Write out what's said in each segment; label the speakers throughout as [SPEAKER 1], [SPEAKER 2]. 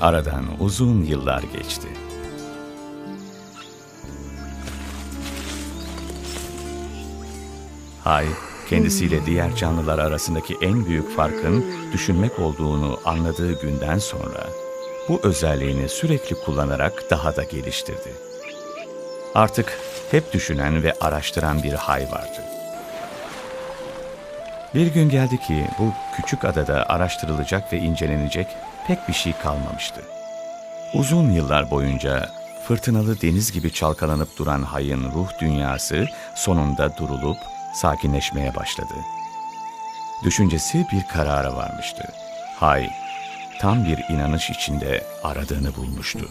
[SPEAKER 1] Aradan uzun yıllar geçti. Hay, kendisiyle diğer canlılar arasındaki en büyük farkın düşünmek olduğunu anladığı günden sonra bu özelliğini sürekli kullanarak daha da geliştirdi. Artık hep düşünen ve araştıran bir hay vardı. Bir gün geldi ki bu küçük adada araştırılacak ve incelenecek pek bir şey kalmamıştı. Uzun yıllar boyunca fırtınalı deniz gibi çalkalanıp duran hayın ruh dünyası sonunda durulup sakinleşmeye başladı. Düşüncesi bir karara varmıştı. Hay, tam bir inanış içinde aradığını bulmuştu.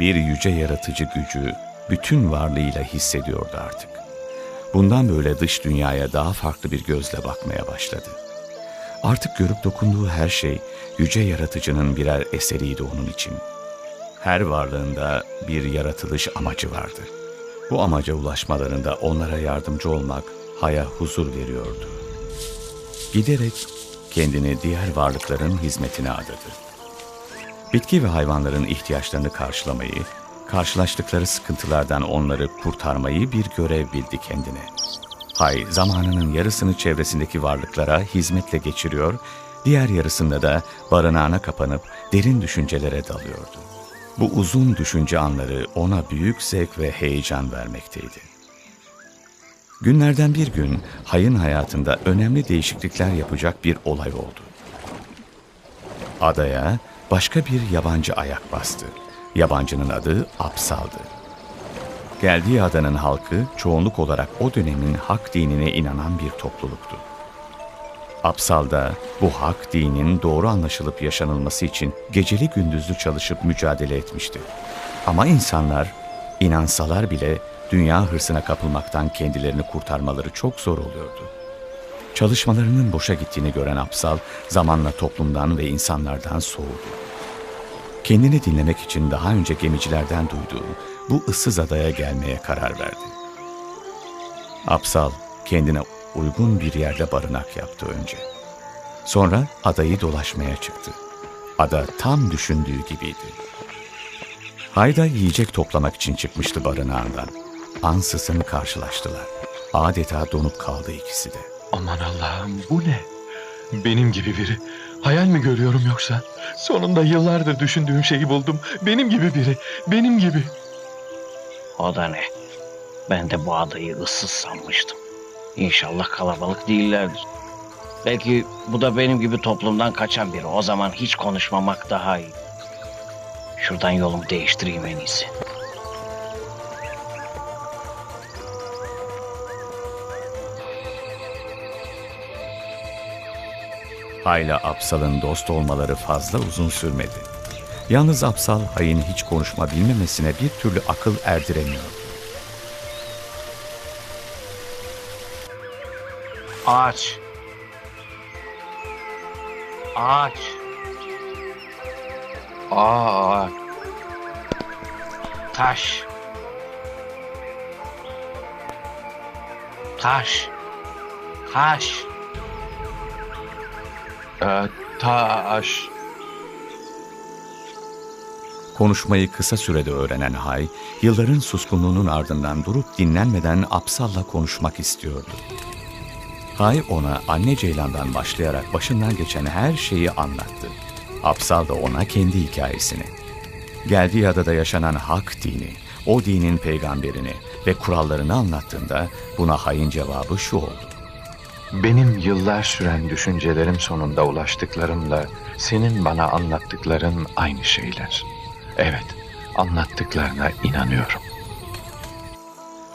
[SPEAKER 1] Bir yüce yaratıcı gücü bütün varlığıyla hissediyordu artık. Bundan böyle dış dünyaya daha farklı bir gözle bakmaya başladı. Artık görüp dokunduğu her şey yüce yaratıcının birer eseriydi onun için. Her varlığında bir yaratılış amacı vardı. Bu amaca ulaşmalarında onlara yardımcı olmak Hay'a huzur veriyordu. Giderek kendini diğer varlıkların hizmetine adadı. Bitki ve hayvanların ihtiyaçlarını karşılamayı, karşılaştıkları sıkıntılardan onları kurtarmayı bir görev bildi kendine. Hay zamanının yarısını çevresindeki varlıklara hizmetle geçiriyor, diğer yarısında da barınağına kapanıp derin düşüncelere dalıyordu. Bu uzun düşünce anları ona büyük zevk ve heyecan vermekteydi. Günlerden bir gün Hay'ın hayatında önemli değişiklikler yapacak bir olay oldu. Adaya başka bir yabancı ayak bastı. Yabancının adı Apsal'dı. Geldiği adanın halkı çoğunluk olarak o dönemin hak dinine inanan bir topluluktu. Apsal da bu hak dinin doğru anlaşılıp yaşanılması için geceli gündüzlü çalışıp mücadele etmişti. Ama insanlar inansalar bile dünya hırsına kapılmaktan kendilerini kurtarmaları çok zor oluyordu. Çalışmalarının boşa gittiğini gören Apsal zamanla toplumdan ve insanlardan soğudu. Kendini dinlemek için daha önce gemicilerden duyduğu bu ıssız adaya gelmeye karar verdi. Apsal kendine uygun bir yerde barınak yaptı önce. Sonra adayı dolaşmaya çıktı. Ada tam düşündüğü gibiydi. Hayda yiyecek toplamak için çıkmıştı barınağından. Ansızın karşılaştılar. Adeta donup kaldı ikisi de.
[SPEAKER 2] Aman Allah'ım bu ne? Benim gibi biri. Hayal mi görüyorum yoksa? Sonunda yıllardır düşündüğüm şeyi buldum. Benim gibi biri. Benim gibi.
[SPEAKER 3] O da ne? Ben de bu adayı ıssız sanmıştım. İnşallah kalabalık değillerdir. Belki bu da benim gibi toplumdan kaçan biri. O zaman hiç konuşmamak daha iyi. Şuradan yolumu değiştireyim en iyisi.
[SPEAKER 1] Hayla Apsal'ın dost olmaları fazla uzun sürmedi. Yalnız Apsal Hay'ın hiç konuşma bilmemesine bir türlü akıl erdiremiyordu.
[SPEAKER 3] Ağaç. Ağaç.
[SPEAKER 2] Aa,
[SPEAKER 3] Taş. Taş. Taş.
[SPEAKER 2] E, taş.
[SPEAKER 1] Konuşmayı kısa sürede öğrenen Hay, yılların suskunluğunun ardından durup dinlenmeden Apsal'la konuşmak istiyordu. Hay ona anne Ceylan'dan başlayarak başından geçen her şeyi anlattı. Apsal da ona kendi hikayesini. Geldiği adada yaşanan hak dini, o dinin peygamberini ve kurallarını anlattığında buna Hay'ın cevabı şu oldu.
[SPEAKER 2] Benim yıllar süren düşüncelerim sonunda ulaştıklarımla senin bana anlattıkların aynı şeyler. Evet, anlattıklarına inanıyorum.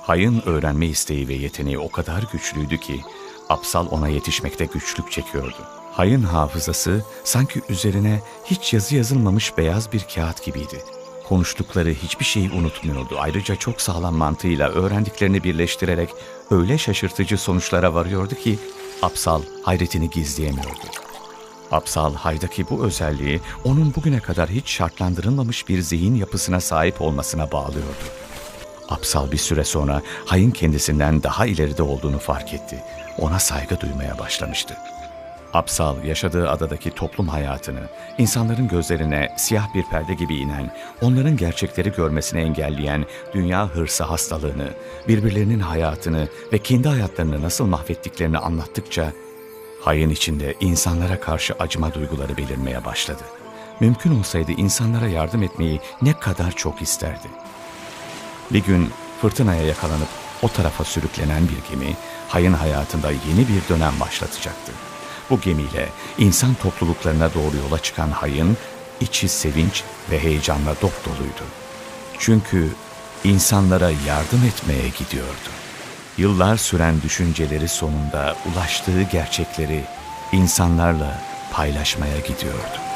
[SPEAKER 1] Hay'ın öğrenme isteği ve yeteneği o kadar güçlüydü ki Apsal ona yetişmekte güçlük çekiyordu. Hay'ın hafızası sanki üzerine hiç yazı yazılmamış beyaz bir kağıt gibiydi. Konuştukları hiçbir şeyi unutmuyordu. Ayrıca çok sağlam mantığıyla öğrendiklerini birleştirerek öyle şaşırtıcı sonuçlara varıyordu ki Apsal hayretini gizleyemiyordu. Apsal Hay'daki bu özelliği onun bugüne kadar hiç şartlandırılmamış bir zihin yapısına sahip olmasına bağlıyordu. Apsal bir süre sonra Hay'ın kendisinden daha ileride olduğunu fark etti. Ona saygı duymaya başlamıştı. Apsal yaşadığı adadaki toplum hayatını, insanların gözlerine siyah bir perde gibi inen, onların gerçekleri görmesini engelleyen dünya hırsı hastalığını, birbirlerinin hayatını ve kendi hayatlarını nasıl mahvettiklerini anlattıkça, hayın içinde insanlara karşı acıma duyguları belirmeye başladı. Mümkün olsaydı insanlara yardım etmeyi ne kadar çok isterdi. Bir gün fırtınaya yakalanıp o tarafa sürüklenen bir gemi, Hay'ın hayatında yeni bir dönem başlatacaktı. Bu gemiyle insan topluluklarına doğru yola çıkan Hay'ın içi sevinç ve heyecanla dop doluydu. Çünkü insanlara yardım etmeye gidiyordu. Yıllar süren düşünceleri sonunda ulaştığı gerçekleri insanlarla paylaşmaya gidiyordu.